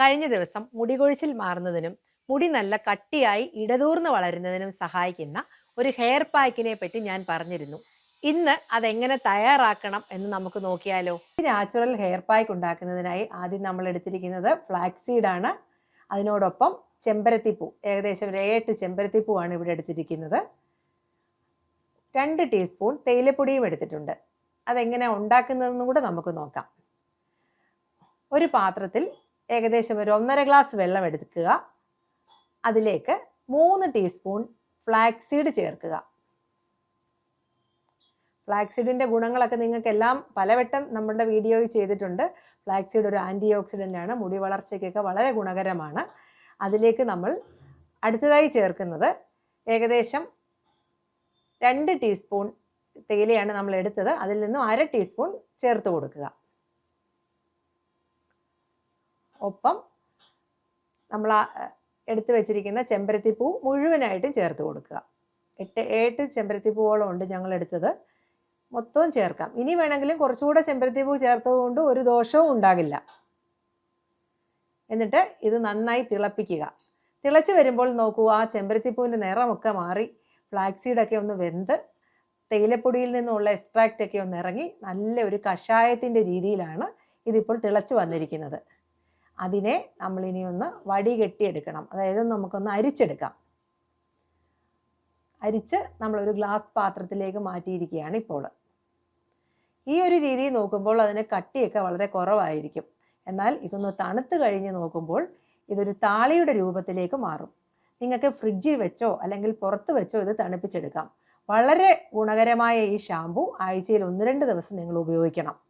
കഴിഞ്ഞ ദിവസം മുടികൊഴിച്ചിൽ മാറുന്നതിനും മുടി നല്ല കട്ടിയായി ഇടതൂർന്ന് വളരുന്നതിനും സഹായിക്കുന്ന ഒരു ഹെയർ പാക്കിനെ പറ്റി ഞാൻ പറഞ്ഞിരുന്നു. ഇന്ന് അതെങ്ങനെ തയ്യാറാക്കണം എന്ന് നമുക്ക് നോക്കിയാലോ? ഈ നാച്ചുറൽ ഹെയർ പാക്ക് ഉണ്ടാക്കുന്നതിനായി ആദ്യം നമ്മൾ എടുത്തിരിക്കുന്നത് ഫ്ലാക്സീഡാണ് അതിനോടൊപ്പം ചെമ്പരത്തിപ്പൂ ഏകദേശം ഒരു ഏട്ട് ചെമ്പരത്തിപ്പൂവാണ് ഇവിടെ എടുത്തിരിക്കുന്നത്. രണ്ട് ടീസ്പൂൺ തേയിലപ്പൊടിയും എടുത്തിട്ടുണ്ട്. അതെങ്ങനെ ഉണ്ടാക്കുന്നതെന്നും കൂടെ നമുക്ക് നോക്കാം. ഒരു പാത്രത്തിൽ ഏകദേശം ഒരു ഒന്നര ഗ്ലാസ് വെള്ളം എടുക്കുക. അതിലേക്ക് മൂന്ന് ടീസ്പൂൺ ഫ്ലാക്സീഡ് ചേർക്കുക. ഫ്ലാക്സീഡിന്റെ ഗുണങ്ങളൊക്കെ നിങ്ങൾക്കെല്ലാം പലവട്ടം നമ്മളുടെ വീഡിയോയിൽ ചെയ്തിട്ടുണ്ട്. ഫ്ലാക്സീഡ് ഒരു ആന്റി ഓക്സിഡന്റ് ആണ് മുടി വളർച്ചയ്ക്കൊക്കെ വളരെ ഗുണകരമാണ്. അതിലേക്ക് നമ്മൾ അടുത്തതായി ചേർക്കുന്നത് ഏകദേശം രണ്ട് ടീസ്പൂൺ തേയിലയാണ് നമ്മൾ എടുത്തത്. അതിൽ നിന്നും അര ടീസ്പൂൺ ചേർത്ത് കൊടുക്കുക. ഒപ്പം നമ്മൾ എടുത്തു വെച്ചിരിക്കുന്ന ചെമ്പരത്തിപ്പൂ മുഴുവനായിട്ടും ചേർത്ത് കൊടുക്കുക. എട്ട് ഏട്ട് ചെമ്പരത്തിപ്പൂവോളം ഉണ്ട് ഞങ്ങൾ എടുത്തത് മൊത്തവും ചേർക്കാം. ഇനി വേണമെങ്കിലും കുറച്ചുകൂടെ ചെമ്പരത്തിപ്പൂ ചേർത്തത് കൊണ്ട് ഒരു ദോഷവും ഉണ്ടാകില്ല. എന്നിട്ട് ഇത് നന്നായി തിളപ്പിക്കുക. തിളച്ച് വരുമ്പോൾ നോക്കൂ ആ ചെമ്പരത്തിപ്പൂവിന്റെ നിറമൊക്കെ മാറി. ഫ്ലാക്സീഡൊക്കെ ഒന്ന് വെന്ത് തേയിലപ്പൊടിയിൽ നിന്നുള്ള എക്സ്ട്രാക്റ്റ് ഒക്കെ ഒന്ന് ഇറങ്ങി നല്ല ഒരു കഷായത്തിന്റെ രീതിയിലാണ് ഇതിപ്പോൾ തിളച്ച് വന്നിരിക്കുന്നത്. അതിനെ നമ്മൾ ഇനി ഒന്ന് വടി കെട്ടിയെടുക്കണം അതായത് നമുക്കൊന്ന് അരിച്ചെടുക്കാം. അരിച്ച് നമ്മളൊരു ഗ്ലാസ് പാത്രത്തിലേക്ക് മാറ്റിയിരിക്കുകയാണ് ഇപ്പോൾ. ഈ ഒരു രീതി നോക്കുമ്പോൾ അതിന് കട്ടിയൊക്കെ വളരെ കുറവായിരിക്കും. എന്നാൽ ഇതൊന്ന് തണുത്ത് കഴിഞ്ഞ് നോക്കുമ്പോൾ ഇതൊരു താളിയുടെ രൂപത്തിലേക്ക് മാറും. നിങ്ങൾക്ക് ഫ്രിഡ്ജിൽ വെച്ചോ അല്ലെങ്കിൽ പുറത്ത് വെച്ചോ ഇത് തണുപ്പിച്ചെടുക്കാം. വളരെ ഗുണകരമായ ഈ ഷാമ്പു ആഴ്ചയിൽ ഒന്ന് രണ്ട് ദിവസം നിങ്ങൾ ഉപയോഗിക്കണം.